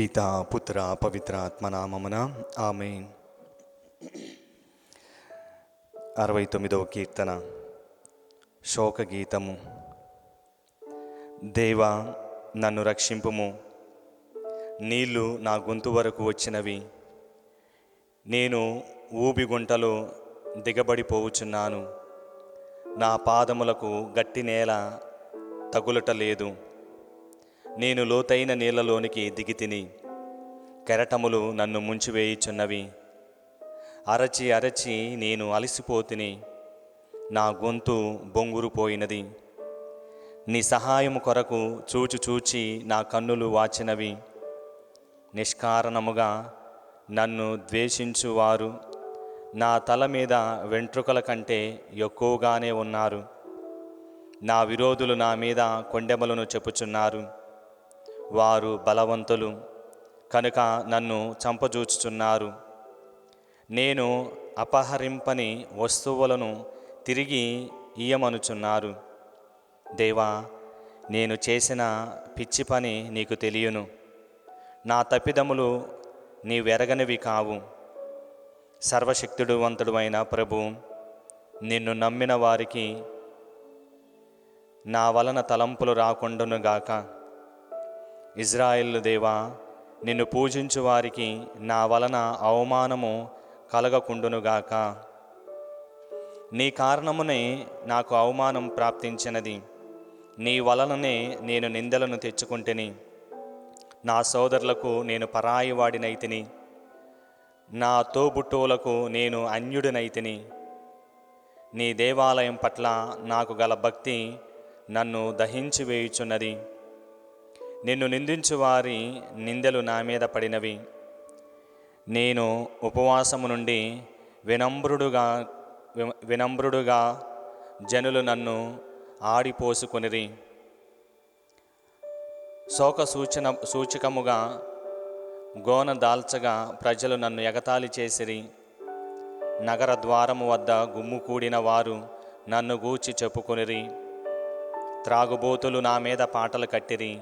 పిత పుత్ర పవిత్ర నామమున ఆమె అరవై తొమ్మిదవ కీర్తన శోక గీతము దేవా నన్ను రక్షింపుము. నీళ్ళు నా గొంతు వరకు వచ్చినవి. నేను ఊబిగుంటలో దిగబడిపోవుచున్నాను. నా పాదములకు గట్టి నేల తగులట లేదు నేను లోతైన నీళ్ళలోనికి దిగి తిని కెరటములు నన్ను ముంచివేయుచున్నవి. అరచి అరచి నేను అలసిపోతిని నా గొంతు బొంగురుపోయినది. నీ సహాయము కొరకు చూచి చూచి నా కన్నులు వాచినవి. నిష్కారణముగా నన్ను ద్వేషించువారు. నా తల మీద వెంట్రుకల కంటే ఎక్కువగానే ఉన్నారు. నా విరోధులు నా మీద కొండెమలను చెప్పుచున్నారు. వారు బలవంతులు. కనుక నన్ను చంపజూచుచున్నారు. నేను అపహరింపని వస్తువులను తిరిగి ఇయ్యమనుచున్నారు. దేవా నేను చేసిన పిచ్చి పని నీకు తెలియను. నా తప్పిదములు నీవెరగనివి కావు. సర్వశక్తుడు వంతుడు అయిన ప్రభు నిన్ను నమ్మిన వారికి నా వలన తలంపులు రాకుండునుగాక. ఇజ్రాయిల్ దేవా నిన్ను పూజించు వారికి నా వలన అవమానము కలగకుండునుగాక. నీ కారణమునే నాకు అవమానం ప్రాప్తించినది. నీ వలననే నేను నిందలను తెచ్చుకుంటుని. నా సోదరులకు నేను పరాయివాడినైతిని. నా తోబుట్టువులకు నేను అన్యుడినైతిని. నీ దేవాలయం పట్ల నాకు గల భక్తి నన్ను దహించి వేయుచున్నది. నిన్ను నిందించు వారి నిందలు నా మీద పడినవి. నేను ఉపవాసము నుండి వినమ్రుడుగా వి- వినమ్రుడుగా జనులు నన్ను ఆడిపోసుకొనిరి. శోక సూచన సూచకముగా గోన దాల్చగా ప్రజలు నన్ను ఎగతాళి చేసిరి. నగర ద్వారము వద్ద గుమ్ము కూడిన వారు నన్ను గూర్చి చెప్పుకొనిరి. త్రాగుబోతులు నా మీద పాటలు కట్టిరి.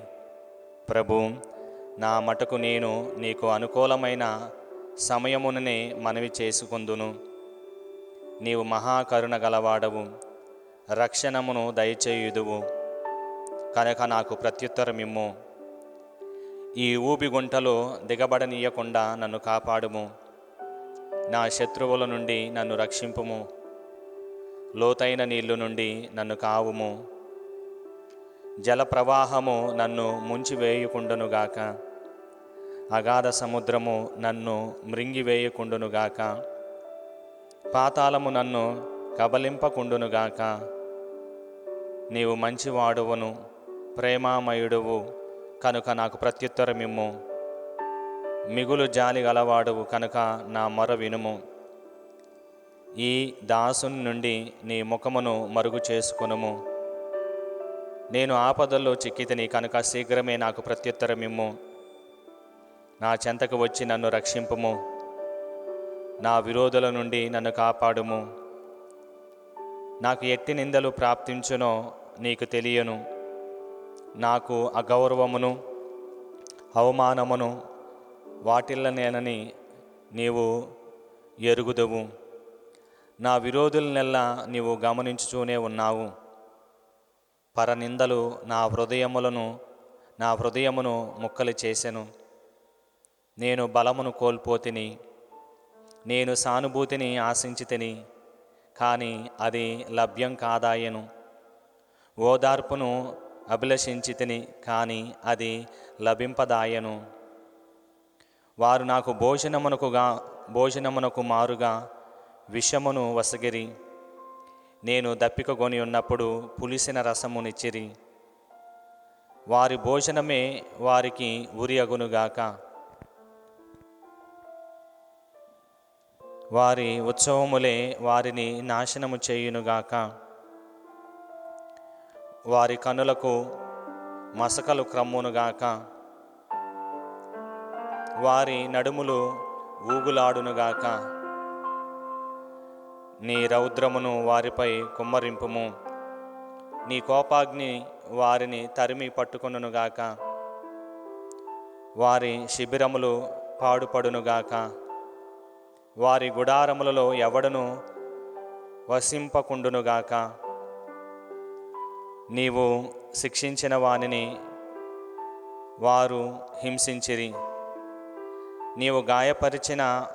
ప్రభు నా మటుకు నేను నీకు అనుకూలమైన సమయముననే మనవి చేసుకుందును. నీవు మహాకరుణ గలవాడవు రక్షణమును దయచేయుదువు. కనుక నాకు ప్రత్యుత్తరమిమ్ము ఈ ఊబిగుంటలో దిగబడనీయకుండా నన్ను కాపాడుము. నా శత్రువుల నుండి నన్ను రక్షింపుము. లోతైన నీళ్ళు నుండి నన్ను కావుము. జల ప్రవాహము నన్ను ముంచివేయకుండునుగాక. అగాధ సముద్రము నన్ను మృంగివేయకుండునుగాక. పాతాళము నన్ను కబలింపకుండునుగాక. నీవు మంచివాడువును ప్రేమామయుడువు కనుక నాకు ప్రత్యుత్తరమిమ్ము. మిగులు జాలి గలవాడువు కనుక నా మొర వినుము. ఈ దాసుని నుండి నీ ముఖమును మరుగు చేసుకొనుము. నేను ఆపదల్లో చిక్కితిని కనుక శీఘ్రమే నాకు ప్రత్యుత్తరమిమ్ము నా చెంతకు వచ్చి నన్ను రక్షింపుము. నా విరోధుల నుండి నన్ను కాపాడుము. నాకు ఎట్టి నిందలు ప్రాప్తించునో నీకు తెలియను. నాకు అగౌరవమును అవమానమును వాటిల్లనేనని నీవు ఎరుగుదువు. నా విరోధులనెల్లా నీవు గమనించుతూనే ఉన్నావు. పరనిందలు నా హృదయములను నా హృదయమును ముక్కలు చేసెను. నేను బలమును కోల్పోతిని నేను సానుభూతిని ఆశించితిని కానీ అది లభ్యం కాదాయను. ఓదార్పును అభిలషించితిని కానీ అది లభింపదాయను. వారు నాకు భోజనమునకుగా భోజనమునకు మారుగా విషమును వసగిరి. నేను దప్పికగొని ఉన్నప్పుడు పులిసిన రసమునిచ్చిరి వారి భోజనమే వారికి ఉరి అగునుగాక. వారి ఉత్సవములే వారిని నాశనము చేయునుగాక. వారి కనులకు మసకలు క్రమ్మునుగాక. వారి నడుములు ఊగులాడునుగాక. నీ రౌద్రమును వారిపై కుమ్మరింపుము. నీ కోపాగ్ని వారిని తరిమి పట్టుకొనుగాక వారి శిబిరములు పాడుపడునుగాక వారి గుడారములలో ఎవడను వసింపకుండునుగాక నీవు శిక్షించిన వానిని వారు హింసించిరి. నీవు గాయపరిచిన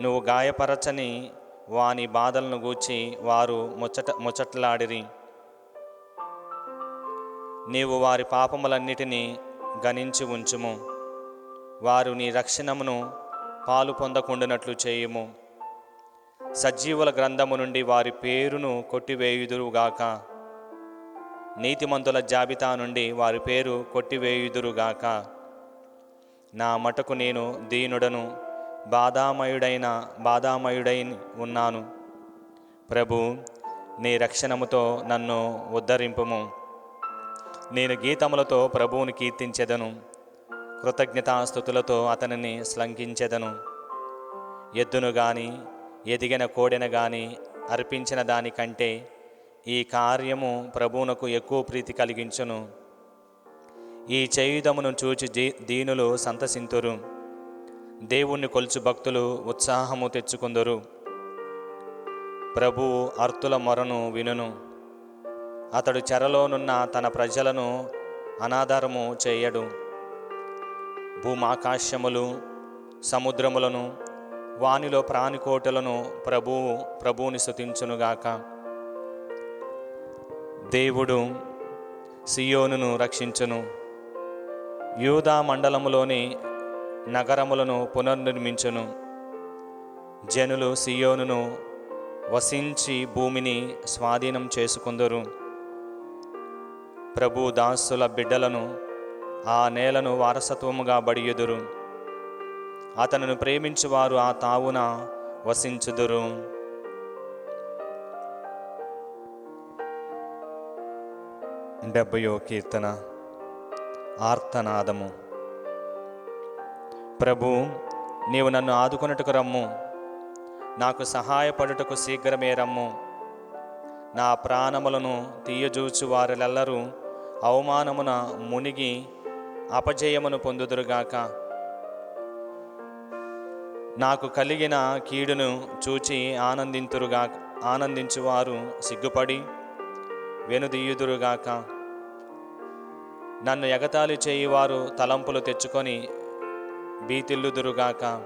నువ్వు గాయపరచని వాని బాధలను గూర్చి వారు ముచ్చట ముచ్చట్లాడిరి. నీవు వారి పాపములన్నిటినీ గణించి ఉంచుము. వారు నీ రక్షణమును పాలు పొందకుండానట్లు చేయుము. సజీవుల గ్రంథము నుండి వారి పేరును కొట్టివేయుదురుగాక. నీతిమంతుల జాబితా నుండి వారి పేరు కొట్టివేయుదురుగాక. నా మటుకు నేను దీనుడను బాధామయుడైన బాధామయుడై ఉన్నాను. ప్రభు నీ రక్షణముతో నన్ను ఉద్ధరింపుము. నేను గీతములతో ప్రభువుని కీర్తించెదను. కృతజ్ఞతాస్థుతులతో అతనిని శ్లంఘించెదను ఎద్దును గాని ఎదిగిన కోడెను గాని అర్పించిన దానికంటే ఈ కార్యము ప్రభువునకు ఎక్కువ ప్రీతి కలిగించును. ఈ చేయుదమును చూచి జీ- దీనులు సంతసింతురు. దేవుణ్ణి కొలుచు భక్తులు ఉత్సాహము తెచ్చుకుందరు. ప్రభువు అర్తుల మొరను వినును. అతడు చెరలోనున్న తన ప్రజలను అనాధారము చేయడు. భూమాకాశములు సముద్రములను వానిలో ప్రాణికోటలను ప్రభువు ప్రభువుని స్తుతించునుగాక దేవుడు సియోనును రక్షించును. యూదా మండలములోని నగరములను పునర్నిర్మించును. జనులు సియోనును వసించి భూమిని స్వాధీనం చేసుకుందరు. ప్రభు దాసుల బిడ్డలను ఆ నేలను వారసత్వముగా బడియుదురు. అతనును ప్రేమించువారు ఆ తావున వసించుదురు. డెబ్బయో కీర్తన ఆర్తనాదము. ప్రభు నీవు నన్ను ఆదుకొనుటకు రమ్ము. నాకు సహాయపడుటకు శీఘ్రమే రమ్ము. నా ప్రాణములను తీయజూచు వారిలెల్లరూ అవమానమున మునిగి అపజయమును పొందుదురుగాక. నాకు కలిగిన కీడును చూచి ఆనందింతురుగా ఆనందించువారు సిగ్గుపడి వెనుదీయుదురుగాక. నన్ను ఎగతాళి చేయువారు తలంపులు తెచ్చుకొని భీతిల్లుదురుగాక.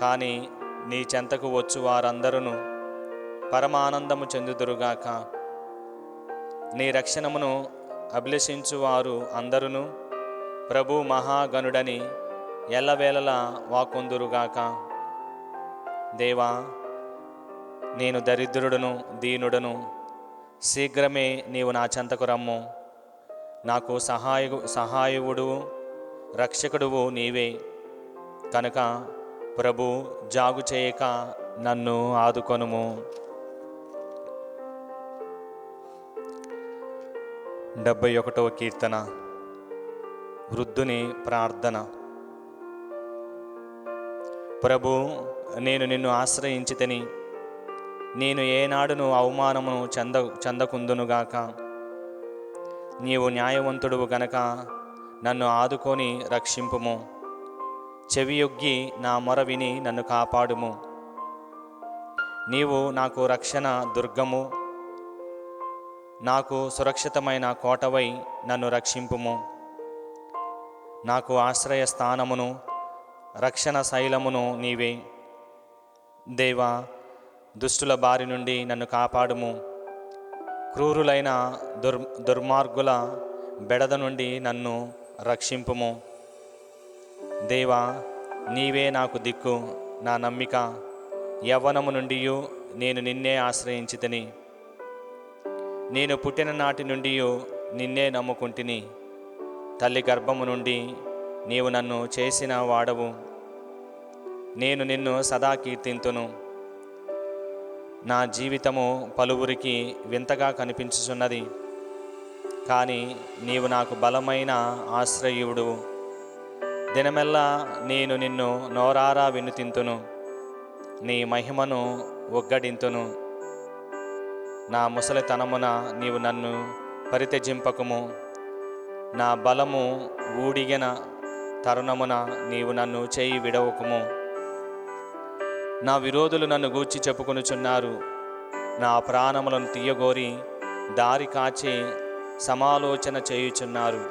కానీ నీ చెంతకు వచ్చు వారందరూ పరమానందము చెందుదురుగాక. నీ రక్షణమును అభిలషించువారు అందరును ప్రభు మహాగణుడని ఎల్లవేళలా వాకొందురుగాక దేవా నేను దరిద్రుడును దీనుడను శీఘ్రమే నీవు నా చెంతకు రమ్ము. నాకు సహాయ సహాయవుడు రక్షకుడువు నీవే. కనుక ప్రభు జాగు చేయక నన్ను ఆదుకొనుము. డెబ్బై ఒకటవ కీర్తన. వృద్ధుని ప్రార్థన. ప్రభు నేను నిన్ను ఆశ్రయించితని నేను ఏనాడును అవమానమును చెంద చెందకుందునుగాక. నీవు న్యాయవంతుడువు గనక నన్ను ఆదుకొని రక్షింపుము. చెవియొగ్గి నా మొర విని నన్ను కాపాడుము. నీవు నాకు రక్షణ దుర్గము. నాకు సురక్షితమైన కోటవై నన్ను రక్షింపుము. నాకు ఆశ్రయ స్థానమును రక్షణ శైలమును నీవే. దేవా దుష్టుల బారి నుండి నన్ను కాపాడుము. క్రూరులైన దుర్ దుర్మార్గుల బెడద నుండి నన్ను రక్షింపుము. దేవా నీవే నాకు దిక్కు నా నమ్మిక. యవ్వనము నుండి నేను నిన్నే ఆశ్రయించితిని. నేను పుట్టిన నాటి నుండి నిన్నే నమ్ముకుంటుని. తల్లి గర్భము నుండి నీవు నన్ను చేసిన వాడవు. నేను నిన్ను సదా కీర్తింతును. నా జీవితము పలువురికి వింతగా కనిపించుచున్నది. కానీ నీవు నాకు బలమైన ఆశ్రయుడు. దినమెల్లా నేను నిన్ను నోరారా వినుతింతును. నీ మహిమను ఒగ్గడింతును. నా ముసలితనమున నీవు నన్ను పరిత్యజింపకము. నా బలము ఊడిగిన తరుణమున నీవు నన్ను చేయి విడవకుము. నా విరోధులు నన్ను గూర్చి చెప్పుకొనుచున్నారు. నా ప్రాణములను తీయగోరి దారి కాచి సమాలోచన చేయుచున్నారు.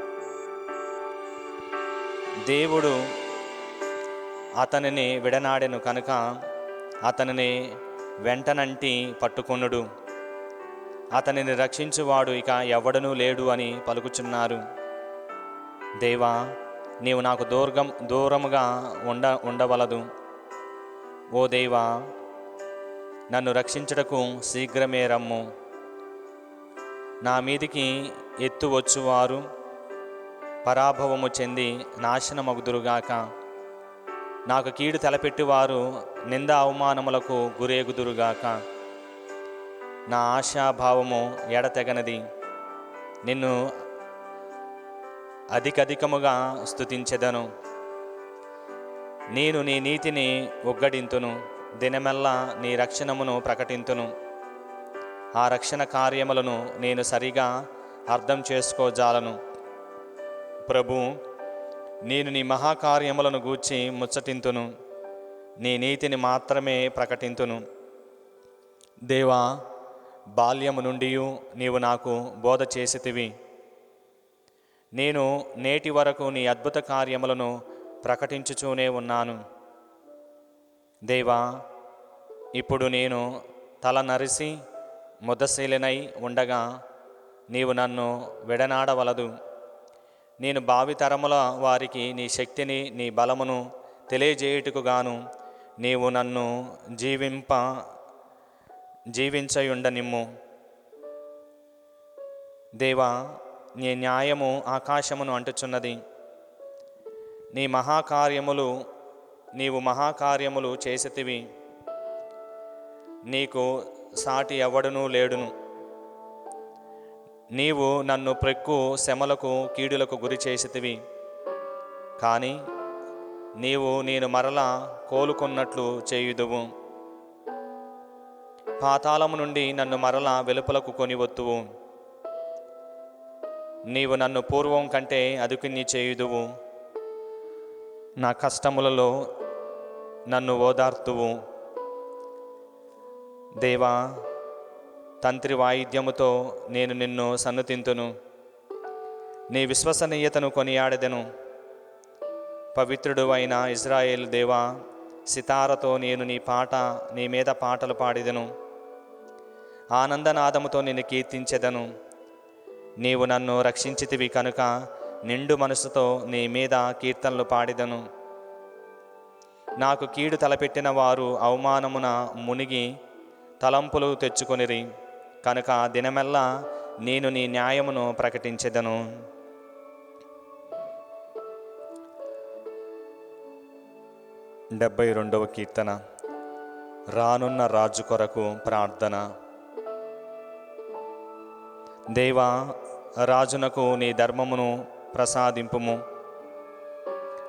దేవుడు అతనిని విడనాడెను కనుక అతనిని వెంటనంటి పట్టుకొనుడు. అతనిని రక్షించువాడు ఇక ఎవడనూ లేడు అని పలుకుచున్నారు. దేవా నీవు నాకు దూర్గం దూరముగా ఉండ ఉండవలదు. ఓ దేవా నన్ను రక్షించుటకు శీఘ్రమే రమ్ము. నా మీదికి ఎత్తు వచ్చువారు పరాభవము చెంది నాశనమగుదురుగాక. నాకు కీడు తలపెట్టువారు నింద అవమానములకు గురేగుదురుగాక. నా ఆశాభావము ఎడతెగనది. నిన్ను అధికధికముగా స్తుతించెదను. నేను నీ నీతిని ఒగ్గడింతును. దినమెల్లా నీ రక్షణమును ప్రకటింతును. ఆ రక్షణ కార్యములను నేను సరిగా అర్థం చేసుకోజాలను. ప్రభు నేను నీ మహాకార్యములను గూర్చి ముచ్చటింతును. నీ నీతిని మాత్రమే ప్రకటింతును. దేవా బాల్యము నుండి నీవు నాకు బోధ చేసితివి. నేను నేటి వరకు నీ అద్భుత కార్యములను ప్రకటించుచూనే ఉన్నాను. దేవా ఇప్పుడు నేను తల నరిసి ముద్దశీలినై ఉండగా నీవు నన్ను విడనాడవలదు. నేను భావితరముల వారికి నీ శక్తిని నీ బలమును తెలియజేయుటకు గాను నీవు నన్ను జీవింప జీవించయుండనిమ్ము. దేవా నీ న్యాయము ఆకాశమును అంటుచున్నది. నీ మహాకార్యములు నీవు మహాకార్యములు చేసితివి. నీకు సాటి ఎవడనూ లేడును. నీవు నన్ను ప్రక్కు శమలకు కీడులకు గురి చేసితివి. కానీ నీవు నేను మరలా కోలుకున్నట్లు చేయుదువు. పాతాళము నుండి నన్ను మరలా వెలుపలకు కొనివత్తువు. నీవు నన్ను పూర్వం కంటే అదుకుని చేయుదువు. నా కష్టములలో నన్ను ఓదార్తువు. దేవా తంత్రి వాయిద్యముతో నేను నిన్ను సన్నుతింతును. నీ విశ్వసనీయతను కొనియాడెదను. పవిత్రుడు అయిన ఇజ్రాయేల్ దేవా సితారతో నేను నీ పాట నీ మీద పాటలు పాడిదెను. ఆనందనాదముతో నిన్ను కీర్తించెదను. నీవు నన్ను రక్షించితివి కనుక నిండు మనసుతో నీ మీద కీర్తనలు పాడిదను. నాకు కీడు తలపెట్టిన వారు అవమానమున మునిగి తలంపులు తెచ్చుకొనిరి. కనుక ఆ దినమెల్లా నేను నీ న్యాయమును ప్రకటించెదను. డెబ్బై రెండవ కీర్తన. రానున్న రాజు కొరకు ప్రార్థన. దేవా రాజునకు నీ ధర్మమును ప్రసాదింపుము.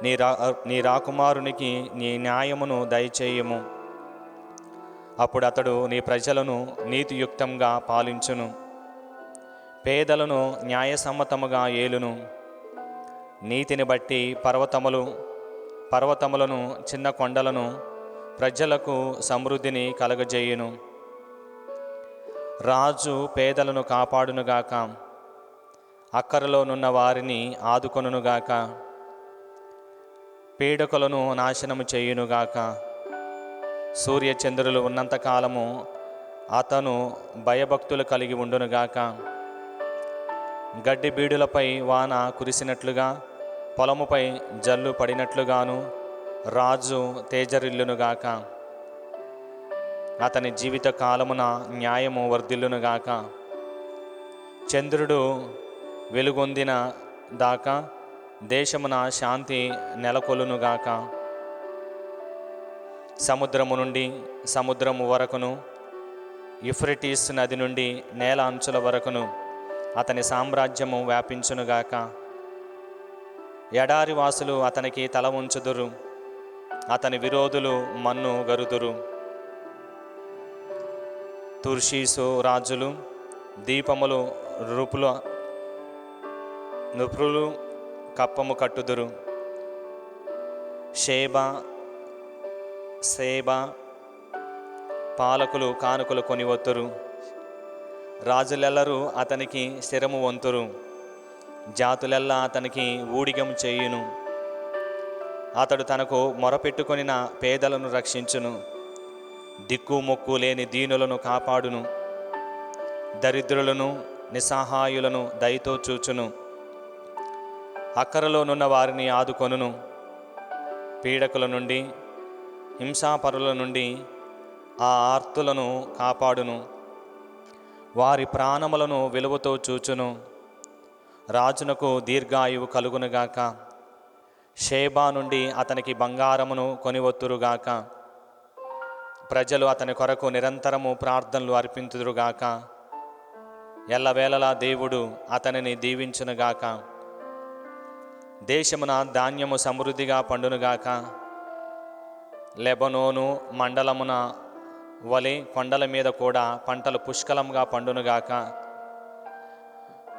నీ రా నీ రాకుమారునికి నీ న్యాయమును దయచేయము. అప్పుడు అతడు నీ ప్రజలను నీతియుక్తంగా పాలించును. పేదలను న్యాయసమ్మతముగా ఏలును. నీతిని బట్టి పర్వతములు పర్వతములను చిన్న కొండలను ప్రజలకు సమృద్ధిని కలగజేయును. రాజు పేదలను కాపాడునుగాక. అక్కరలోనున్న వారిని ఆదుకొనుగాక పీడకులను నాశనము చేయునుగాక. సూర్య చంద్రులు ఉన్నంత కాలము అతను భయభక్తులు కలిగి ఉండునుగాక. గడ్డి బీడులపై వాన కురిసినట్లుగా పొలముపై జల్లు పడినట్లుగాను రాజు తేజరిల్లునుగాక. అతని జీవిత కాలమున న్యాయము వర్ధిల్లునుగాక. చంద్రుడు వెలుగొందిన దాకా దేశమున శాంతి నెలకొలునుగాక సముద్రము నుండి సముద్రము వరకును యుఫ్రటీస్ నది నుండి నేల అంచుల వరకును అతని సామ్రాజ్యము వ్యాపించునుగాక. ఎడారి వాసులు అతనికి తల ఉంచుదురు అతని విరోధులు మన్ను గరుదురు. తుర్షీసు రాజులు దీపములు రూపుల నృపులు కప్పము కట్టుదురు. షేబ సేవ పాలకులు కానుకలు కొనివత్తురు రాజులెల్లరూ అతనికి స్థిరము వంతురు. జాతులెల్లా అతనికి ఊడిగం చేయును. అతడు తనకు మొరపెట్టుకొనిన పేదలను రక్షించును. దిక్కు మొక్కు లేని దీనులను కాపాడును. దరిద్రులను నిస్సహాయులను దయతో చూచును. అక్కరలోనున్న వారిని ఆదుకొనును. పీడకుల నుండి హింసాపరుల నుండి ఆ ఆర్తులను కాపాడును. వారి ప్రాణములను విలువతో చూచును. రాజునకు దీర్ఘాయువు కలుగునుగాక. షేబా నుండి అతనికి బంగారమును కొనివత్తురుగాక. ప్రజలు అతని కొరకు నిరంతరము ప్రార్థనలు అర్పింతురుగాక ఎల్లవేళలా దేవుడు అతనిని దీవించునుగాక. దేశమున ధాన్యము సమృద్ధిగా పండునుగాక. లెబనోను మండలమున వలి కొండల మీద కూడా పంటలు పుష్కలంగా పండునుగాక.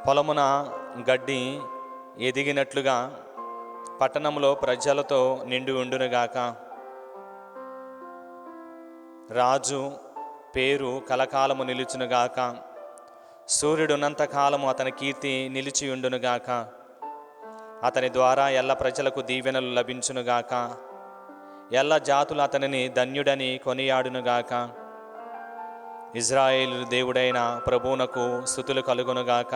పొలమున గడ్డి ఎదిగినట్లుగా పట్టణంలో ప్రజలతో నిండి ఉండునుగాక. రాజు పేరు కలకాలము నిలుచునుగాక. సూర్యుడున్నంత కాలము అతని కీర్తి నిలిచియుండునుగాక అతని ద్వారా ఎల్ల ప్రజలకు దీవెనలు లభించునుగాక. ఎల్ల జాతులు అతనిని ధన్యుడని కొనియాడునుగాక. ఇజ్రాయేలు దేవుడైన ప్రభువునకు స్థుతులు కలుగునుగాక.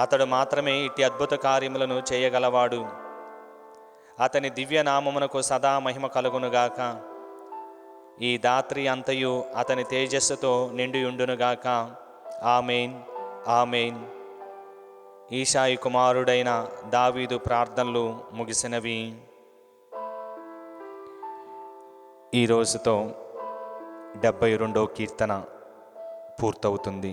అతడు మాత్రమే ఇట్టి అద్భుత కార్యములను చేయగలవాడు. అతని దివ్య నామమునకు సదా మహిమ కలుగునుగాక. ఈ దాత్రి అంతయు అతని తేజస్సుతో నిండియుండునుగాక ఆమెన్ ఆమెన్. ఈశాయి కుమారుడైన దావీదు ప్రార్థనలు ముగిసినవి. ఈ రోజుతో డెబ్బై రెండో కీర్తన పూర్తవుతుంది.